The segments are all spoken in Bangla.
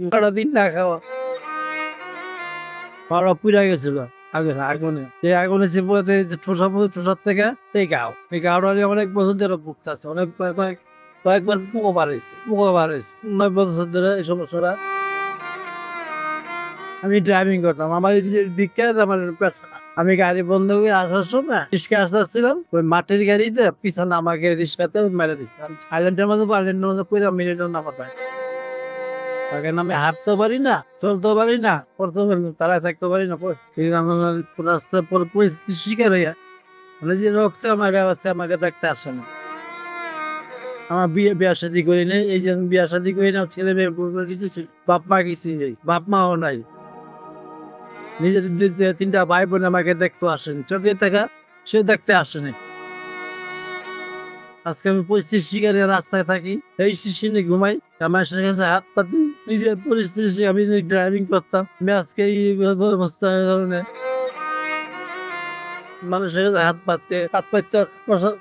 সারা দিন না খাওয়া। পাড়া পুড়া গেছিল আগে, আগুনে। এই আগুনে ঠোসা ঠোসার থেকে এই গাও। এই গাওটা অনেক বছর ধরে ভুগতেছে অনেক কয়েক, কয়েক- কয়েকবার বাড়াইছে বাড়াইছে নয় বছর ধরে এই সমস্যাটা। আমি ড্রাইভিং করতাম। আমার বিজ্ঞান আমার। আমি গাড়ি বন্ধ করে আসার সময় রিক্সা আসতেছিলাম ওই মাটির গাড়িতে পিছনে আমাকে রিক্সাতে মেরে দিচ্ছে আইল্যান্ডের মধ্যে আইল্যান্ডের মধ্যে পুরো মিনিট নামা পায় তাকে আমি হাঁটতে পারি না, চলতে পারি না পড়তে পারি না তারা থাকতে পারি না রাস্তার পর পরিস্থিতি শিকার হইয়া মানে যে রক্ত আমার আছে, আমাকে দেখতে আসে না। আমার বিয়ে, বিয়া শাদি করি নাই, এই যে আমি বিয়া শাদি করি না, ছেলে মেয়ে কিছু বাপ মা কিছু নেই, বাপ মাও নাই। নিজের তিনটা ভাই বোন আমাকে দেখতে আসেনি, চোখে থাকা সে দেখতে আসেনি। আজকে আমি পরিস্থিতি শিকারে রাস্তায় থাকি। এই শিশিনে ঘুমাই। আমার কাছে হাত পাতি নিজের পরিস্থিতি আমি ড্রাইভিং করতাম। আমি আজকে এই কারণে মানুষের কাছে হাত পাততে হাত পাততে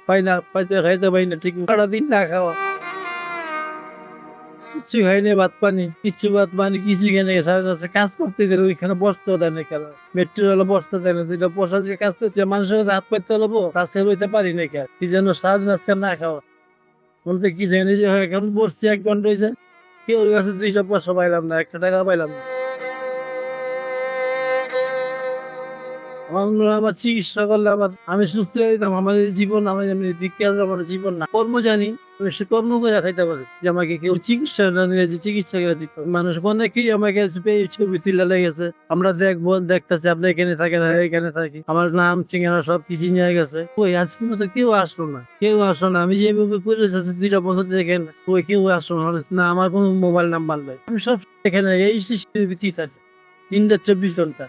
পাই না পাইতে খাইতে পাই না। ঠিক সারাদিন না খাওয়া। কিচ্ছু হয়নি ভাত পানি কিছু ভাত পানি কিছু কেনে সারা কাজ করতে দিলে ওইখানে বসতে দেয় না কেন? মেট্রো হলে বসতে দেয় না, যেটা বসা যে কাজ করতে মানুষের কাছে হাত পাইতে হলো কাছে রইতে পারি না কেন? কি যেন সারাদিন আজকে না খাওয়া। বলতে কি জানি যে, এখন বসছি, এক ঘণ্টা হয়েছে কেউ কাছে দুইটা পয়সা পাইলাম না, একটা টাকা পাইলাম না। আমার আমার চিকিৎসা করলে আমার আমি সুস্থ হয়ে যেতাম আমার জীবন আমার এমনি বিজ্ঞান আমার জীবন না। কর্ম জানি, আমি সে কর্ম করে খাইতে পারি যে আমাকে কেউ চিকিৎসা না নিয়ে যে চিকিৎসা করে দিত। মানুষ অনেকেই আমাকে ছবি তুলে লেগেছে। আমরা দেখব, দেখতেছি আপনি এখানে থাকেন এখানে থাকি। আমার নাম, ঠিকানা সব কিছু নিয়ে গেছে। ওই আজকে মতো কেউ আসলো না, কেউ আসলো না। আমি যেভাবে পড়ে যাচ্ছি, দুইটা বছর দেখেন ওই কেউ আসলো না। না, আমার কোনো মোবাইল নাম্বার নেই। আমি সব এখানে এই সিস্টেমের ভিত্তি থাকি। তিনটা চব্বিশ ঘণ্টা।